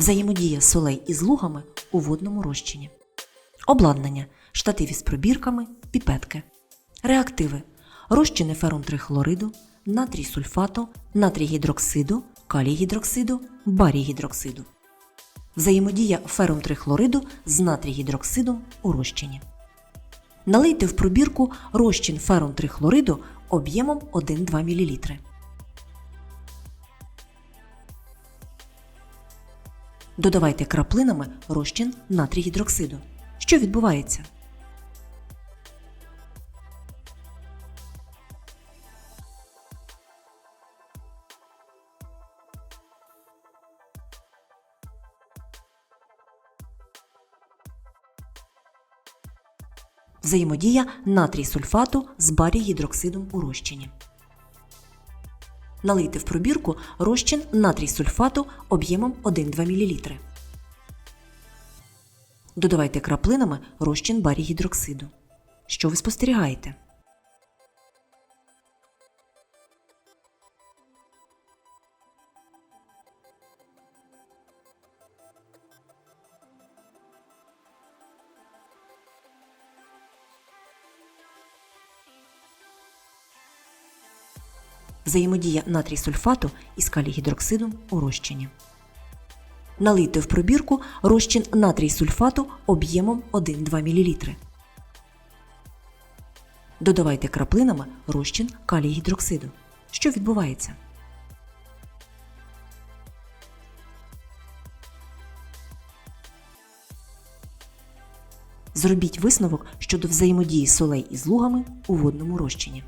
Взаємодія солей із лугами у водному розчині. Обладнання штатив із пробірками, піпетки. Реактиви розчини ферум трихлориду, натрій сульфату, натрій гідроксиду, калій гідроксиду, барій гідроксиду. Взаємодія ферум трихлориду з натрій гідроксидом у розчині. Налийте в пробірку розчин ферум трихлориду об'ємом 1-2 мл. Додавайте краплинами розчин натрій гідроксиду. Що відбувається? Взаємодія натрій сульфату з барій гідроксидом у розчині. Налийте в пробірку розчин натрій сульфату об'ємом 1-2 мл. Додавайте краплинами розчин барі гідроксиду. Що ви спостерігаєте? Взаємодія натрій сульфату із калій гідроксидом у розчині. Налийте в пробірку розчин натрій сульфату об'ємом 1-2 мл. Додавайте краплинами розчин калій гідроксиду. Що відбувається? Зробіть висновок щодо взаємодії солей із лугами у водному розчині.